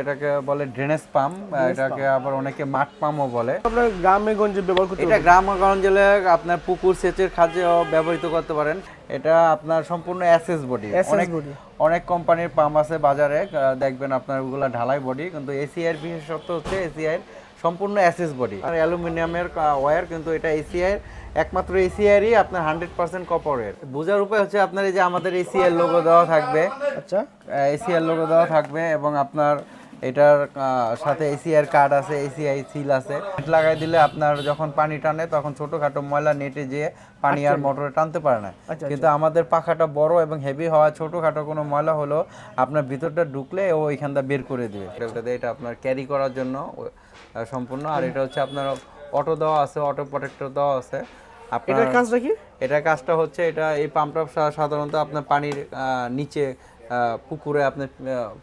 এটাকে বলে drainage pump এটাকে আবার অনেকে মাঠ পাম্পও বলে। আপনার গ্রামে গঞ্জে ব্যবহার করতে এটা গ্রামগঞ্জে আপনার পুকুর সেচের কাজেও ব্যবহৃত করতে পারেন। এটা আপনার সম্পূর্ণ অ্যাসেস বডি অনেক অনেক কোম্পানির পাম্প আছে বাজারে দেখবেন আপনার ওগুলা ঢালাই বডি কিন্তু এসিআই বিশেষত্ব হচ্ছে এসিআই সম্পূর্ণ অ্যাসেস বডি আর অ্যালুমিনিয়ামের ওয়্যার কিন্তু এটা এসিআই একমাত্র এসিআইরই আপনার হান্ড্রেড পার্সেন্ট কপারের বোঝার উপায় হচ্ছে আপনার এই যে আমাদের এসিআই লোগো দেওয়া থাকবে। আচ্ছা। এসিআর লোগো দেওয়া থাকবে এবং আপনার এটার সাথে এসিআর কার্ড আছে এসিআই সিল আছে। নেট লাগাই দিলে আপনার যখন পানি টানে তখন ছোটখাটো ময়লা নেটে যেয়ে পানি আর মোটরে টানতে পারে না। আচ্ছা, কিন্তু আমাদের পাখাটা বড় এবং হেভি হওয়া ছোটখাটো কোনো ময়লা হলো আপনার ভিতরটা ঢুকলে ও এখানটা বের করে দিবে। এটা আপনার ক্যারি করার জন্য সম্পূর্ণ। আর এটা হচ্ছে আপনার অটো দেওয়া আছে অটো প্রোটেক্টর দেওয়া আছে। আপনার এটার কাজটা কি? এটার কাজটা হচ্ছে এটা এই পাম্পটা সাধারণত আপনার পানির নিচে পুকুরে আপনি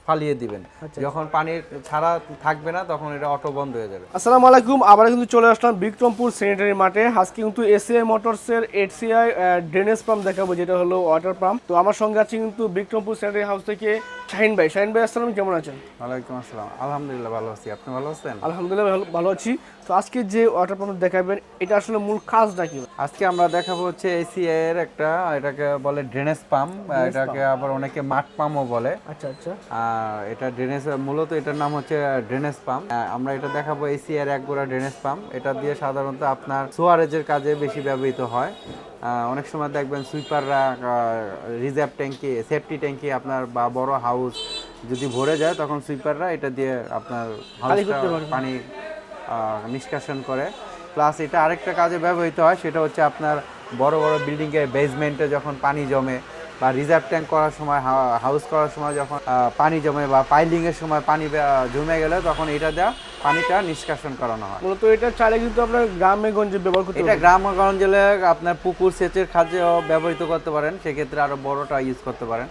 ফালিয়ে দিবেন। যখন পানি ছাড়া থাকবে না তখন এটা অটো বন্ধ হয়ে যাবে। আসসালামু আলাইকুম আবার কিন্তু চলে আসলাম বিক্রমপুর স্যানিটারি মাঠে। আজকে কিন্তু এসিআই মোটরসের এইচসিআই ড্রেনেজ পাম্প দেখাবো যেটা হলো ওয়াটার পাম্প তো আমার সঙ্গে আছে কিন্তু বিক্রমপুর স্যানিটারি হাউস থেকে শাহিন ভাই। শাহিন ভাই আসসালাম কেমন আছেন? ওয়ালাইকুম আসসালাম। আলহামদুলিল্লাহ ভালো আছি। আপনি ভালো আছেন? আলহামদুলিল্লাহ ভালো- ভালো আছি। তো আজকে যে ওয়াটার পাম্প দেখাবেন এটা আসলে মূল কাজটা কি? আজকে আমরা দেখাবো হচ্ছে এসিআই এর একটা এটাকে বলে ড্রেনেজ পাম্প এটাকে আবার অনেকে মাঠ পাম্পও বলে। আচ্ছা আচ্ছা। আর এটা ড্রেনেজ মূলত এটার নাম হচ্ছে ড্রেনেজ পাম্প আমরা এটা দেখাবো এসি এর এক গোড়া ড্রেনেজ পাম্প এটা দিয়ে সাধারণত আপনার সোয়ারেজের কাজে বেশি ব্যবহৃত হয়। অনেক সময় দেখবেন সুইপাররা রিজার্ভ ট্যাঙ্কি সেফটি ট্যাঙ্কি আপনার বা বড় হাউস যদি ভরে যায় তখন সুইপাররা এটা দিয়ে আপনার পানি নিষ্কাশন করে। প্লাস এটা আরেকটা কাজে ব্যবহৃত হয় সেটা হচ্ছে আপনার বড় বড় বিল্ডিংয়ের বেসমেন্টে যখন পানি জমে বা রিজার্ভ ট্যাঙ্ক করার সময় হাউস করার সময় যখন পানি জমে বা পাইলিংয়ের সময় পানি জমে গেলে তখন এটা দেওয়া পানিটা নিষ্কাশন করানো হয়। মূলত এটা চাইলে কিন্তু আপনার গ্রামে গঞ্জে ব্যবহার করতে এটা গ্রামগঞ্জে আপনার পুকুর সেচের কাজেও ব্যবহৃত করতে পারেন। সেক্ষেত্রে আরও বড়টা ইউজ করতে পারেন।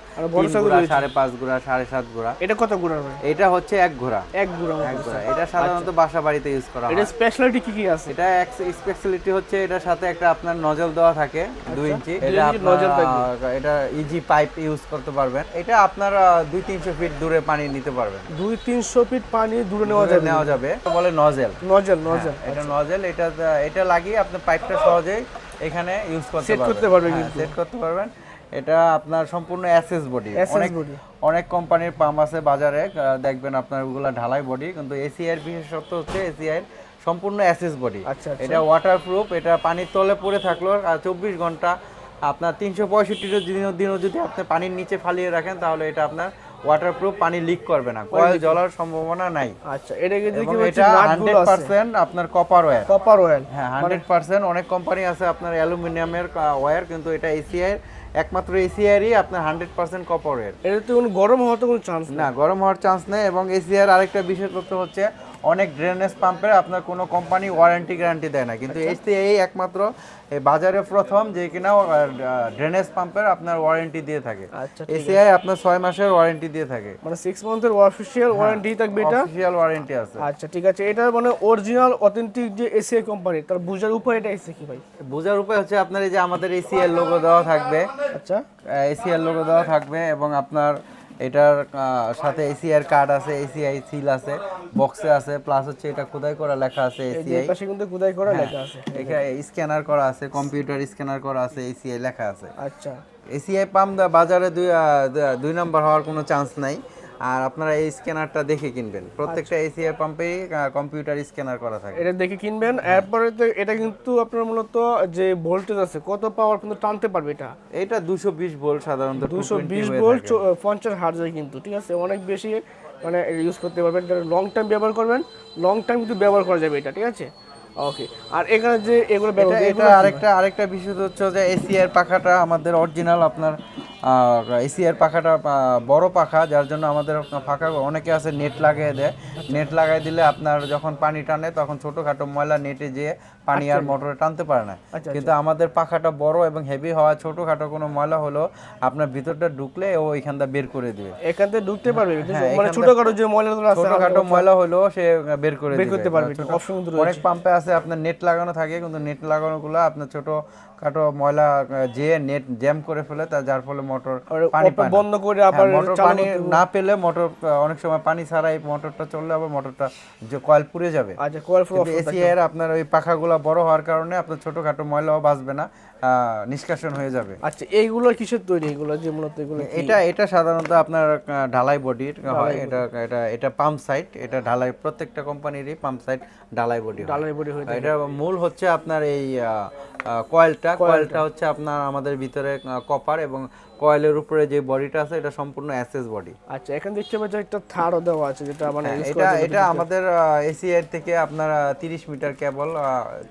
গুড়া। সাড়ে পাঁচ গুড়া সাড়ে সাত গুড়া এটা কত ভাই এটা হচ্ছে এক ঘোড়া। এক গুণা এক ঘোড়া। এটা সাধারণত বাসা বাড়িতে ইউজ করা হয়। এটা স্পেশালিটি কি কি আছে? এটা স্পেশালিটি হচ্ছে এটার সাথে একটা আপনার নজল দেওয়া থাকে দুই ইঞ্চি। এটা। এটা ইজি পাইপ ইউজ করতে পারবেন। এটা আপনার দুই তিনশো ফিট দূরে পানি নিতে পারবেন। দুই তিনশো ফিট পানি দূরে নেওয়া যাবে। নেওয়া যাবে। এটা বলে নজেল নজল নজল এটা নজেল এটা এটা লাগিয়ে আপনি পাইপটা সহজেই এখানে ইউজ করতে পারবেন। করতে পারবেন কিন্তু। সেট করতে পারবেন। এটা আপনার সম্পূর্ণ অ্যাসেস বডি অনেক অনেক কোম্পানির পাম্প আছে বাজারে দেখবেন আপনার ওগুলা ঢালাই বডি কিন্তু এসিআই এর বিশেষত্ব হচ্ছে এসিআই সম্পূর্ণ অ্যাসেস বডি আচ্ছা, আচ্ছা। এটা ওয়াটারপ্রুফ এটা পানির তলে পড়ে থাকল আর চব্বিশ ঘণ্টা আপনার তিনশো পঁয়ষট্টিটা দিনও দিনও যদি আপনি পানির নিচে ফালিয়ে রাখেন তাহলে এটা আপনার ওয়াটারপ্রুফ পানি লিক করবে না। কয়েল জ্বলার সম্ভাবনা নাই। আচ্ছা এটা কিন্তু কি এটা হান্ড্রেড পার্সেন্ট আপনার কপার ওয়্যার কপার ওয়্যার হ্যাঁ হান্ড্রেড পার্সেন্ট অনেক কোম্পানি আছে আপনার অ্যালুমিনিয়ামের ওয়্যার কিন্তু এটা এসিআই একমাত্র এসিআইরই আপনার হান্ড্রেড পার্সেন্ট কপার ওয়্যার এটা তো কোনো গরম হওয়ার তো কোনো চান্স না গরম হওয়ার চান্স নেই এবং এসিআর আরেকটা বিশেষত্ব হচ্ছে অনেক ড্রেনেজ পাম্পের আপনার কোনো কোম্পানি ওয়ারেন্টি গ্যারান্টি দেয় না। কিন্তু এসিআই একমাত্র বাজারে প্রথম যে কিনা ড্রেনেজ পাম্পের আপনার ওয়ারেন্টি দিয়ে থাকে। আচ্ছা এসিআই আপনার ছয় মাসের ওয়ারেন্টি দিয়ে থাকে। মানে সিক্স মান্থের অফিসিয়াল ওয়ারেন্টি থাকবে এটা? অফিসিয়াল ওয়ারেন্টি আছে। আচ্ছা ঠিক আছে। এটা মানে অরিজিনাল অথেন্টিক যে এসিআই কোম্পানি তার বুঝার উপায় এটা এসে কি ভাই? বোঝার উপায় হচ্ছে আপনার এই যে আমাদের এসিআর লোগো দেওয়া থাকবে। আচ্ছা। এসিআর লোগো দেওয়া থাকবে এবং আপনার এটার সাথে এসিআর কার্ড আছে এসিআই সিল আছে বক্সে আছে প্লাস হচ্ছে এটা খোদাই করা লেখা আছে এসিআই পাশে কিন্তু খোদাই করা লেখা আছে। এখানে স্ক্যানার করা আছে কম্পিউটার স্ক্যানার করা আছে এসিআই লেখা আছে। আচ্ছা। এসিআই পাম্প বাজারে দুই দুই নম্বর হওয়ার কোনো চান্স নাই। আর আপনারা এই স্ক্যানারটা দেখে কিনবেন। প্রত্যেকটা এসিআই পাম্পে কম্পিউটার স্ক্যানার করা থাকে। এটা দেখে কিনবেন। এরপরে তো এটা কিন্তু আপনার মূলত যে ভোল্টেজ আছে কত পাওয়ার কিন্তু টানতে পারবে এটা? এটা দুশো বিশ ভোল্ট সাধারণত দুশো 220 বিশ ভোল্ট। পঞ্চাশ হার্জের কিন্তু ঠিক আছে? অনেক বেশি মানে ইউজ করতে পারবেন। লং টাইম ব্যবহার করবেন লং টাইম কিন্তু ব্যবহার করা যাবে এটা ঠিক আছে? ওকে আর এখানে যে এগুলো এটা এটা আরেকটা আরেকটা বিষয় হচ্ছে যে এসিআর পাখাটা আমাদের অরিজিনাল আপনার এসিআর পাখাটা বড় পাখা যার জন্য আমাদের পাখা অনেকে আছে নেট লাগিয়ে দেয়। নেট লাগাই দিলে আপনার যখন পানি টানে তখন ছোটখাটো ময়লা নেটে যেয়ে পানি আর মোটরে টানতে পারে না। আচ্ছা, কিন্তু আমাদের পাখাটা বড় এবং হেভি হওয়া ছোটখাটো কোনো ময়লা হলো আপনার ভিতরটা ঢুকলে ও এখানটা বের করে দিবে। এখান থেকে ঢুকতে পারবে হ্যাঁ, মানে ছোটখাটো যে ময়লাগুলো আছে ছোটখাটো ময়লা হলো সে বের করে বের করতে পারবে অনেক পাম্পে আছে আপনার নেট লাগানো থাকে কিন্তু নেট লাগানোগুলো আপনার ছোট খাটো ময়লা যে নেট জ্যাম করে ফেলে তা যার ফলে মোটর পানি। বন্ধ করে হ্যাঁ, আবার মোটর পানি না পেলে মোটর অনেক সময় পানি ছাড়া এই মোটরটা চললে আবার মোটরটা যে কয়েল পুড়ে যাবে। আচ্ছা কয়েল এসি এর আপনার ওই পাখাগুলো বড় হওয়ার কারণে আপনার ছোটখাটো ময়লাও বাঁচবে না। নিষ্কাশন হয়ে যাবে। আচ্ছা এইগুলো কিসের তৈরি? এগুলো যে মূলত এগুলো এটা এটা সাধারণত আপনার ঢালাই বডির হয়। এটা এটা এটা পাম্প সাইট এটা ঢালাই প্রত্যেকটা কোম্পানিরই পাম্প সাইট ঢালাই বডি ডালের বডি হয়ে এটা মূল হচ্ছে আপনার এই কয়েলটা কয়েলটা হচ্ছে আপনার আমাদের ভিতরে কপার এবং কয়েলের উপরে যে বডিটা আছে এটা সম্পূর্ণ অ্যাসেস বডি আচ্ছা এখানে দেখতে পাচ্ছি একটা থারও দেওয়া আছে যেটা মানে এটা এটা আমাদের এসিআর থেকে আপনার তিরিশ মিটার কেবল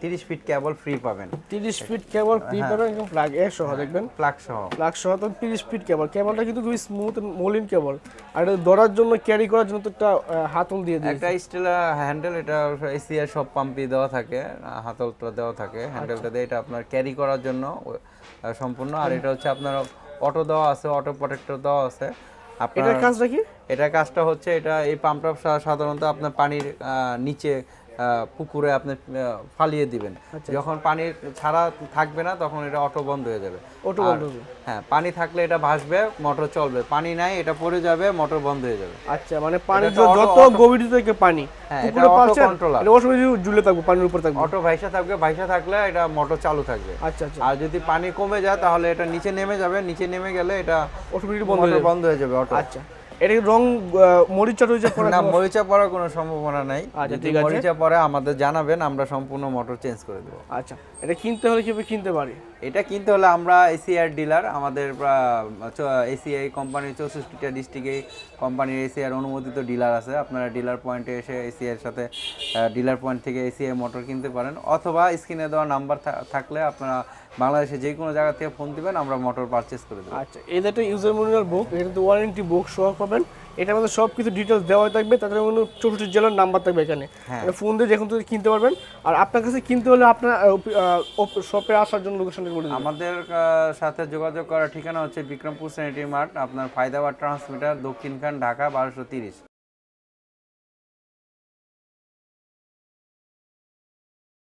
তিরিশ ফিট কেবল ফ্রি পাবেন। 30 ফিট কেবল হ্যাঁ। পাবেন এবং প্লাগ এর সহ দেখবেন? প্লাগ সহ। প্লাগ সহ তো 30 ফিট কেবল কেবলটা কিন্তু খুবই স্মুথ মলিন কেবল আর এটা ধরার জন্য ক্যারি করার জন্য তো একটা হাতল দিয়ে দিয়েছে। একটা স্টিল হ্যান্ডেল এটা এসিআর সব পাম্পে দেওয়া থাকে হাতলটা দেওয়া থাকে। হ্যান্ডেলটা দিয়ে এটা আপনার ক্যারি করার জন্য সম্পূর্ণ। আর এটা হচ্ছে আপনার অটো দেওয়া আছে অটো প্রোটেক্টর দেওয়া আছে। আপনার এটার কাজটা কি? এটা কাজটা হচ্ছে এটা এই পাম্পটা সাধারণত আপনার পানির নিচে পুকুরে আপনি ফালিয়ে দিবেন। যখন পানি ছাড়া থাকবে না তখন এটা অটো বন্ধ হয়ে যাবে। অটো বন্ধ হবে। হ্যাঁ পানি থাকলে এটা ভাসবে মোটর চলবে। পানি নাই এটা পড়ে যাবে মোটর বন্ধ হয়ে যাবে। আচ্ছা মানে পানি যত গভীরতা থেকে পানি হ্যাঁ, পুকুরে controller। এটা অটোমেটিক ঝুলে থাকবে পানির উপর থাকবে। অটো ভাইসা থাকবে ভাইসা থাকলে এটা মোটর চালু থাকবে। আচ্ছা আচ্ছা। আর যদি পানি কমে যায় তাহলে এটা নিচে নেমে যাবে নিচে নেমে গেলে এটা অটোমেটিক বন্ধ হয়ে যাবে। বন্ধ হয়ে যাবে অটো। আচ্ছা। এটা রং মরিচা টরিচা পরে না মরিচা পড়ার কোনো সম্ভাবনা নাই। আচ্ছা, ঠিক আছে। মরিচা পরে আমাদের জানাবেন আমরা সম্পূর্ণ মোটর চেঞ্জ করে দেবো। আচ্ছা এটা কিনতে হলে কীভাবে কিনতে পারি? এটা কিনতে হলে আমরা এসিআর ডিলার আমাদের এসিআই কোম্পানির চৌষট্টিটা ডিস্ট্রিক্টে কোম্পানির এসিআর অনুমোদিত ডিলার আছে। আপনারা ডিলার পয়েন্টে এসে এসিআর সাথে ডিলার পয়েন্ট থেকে এসিআই মোটর কিনতে পারেন। অথবা স্ক্রিনে দেওয়া নাম্বার থাকলে আপনারা বাংলাদেশে যে কোনো জায়গা থেকে ফোন দিবেন, আমরা মোটর পারচেস করে দেবো। আচ্ছা একটা ইউজার ম্যানুয়াল বুক এটা কিন্তু ওয়ারেন্টি বুক সহ পাবেন। এটার মধ্যে সব কিছু ডিটেলস দেওয়া থাকবে তাদের মধ্যে চৌষট্টি জেলার নাম্বার থাকবে এখানে। হ্যাঁ। ফোন দিয়ে যখন তুমি কিনতে পারবেন। আর আপনার কাছে কিনতে হলে আপনার শপে আসার জন্য লোকেশনটা বলে আমাদের সাথে যোগাযোগ করার ঠিকানা হচ্ছে বিক্রমপুর স্যানিটারি মার্ট আপনার ফায়দাবাদ ট্রান্সমিটার দক্ষিণখান ঢাকা বারোশো তিরিশ।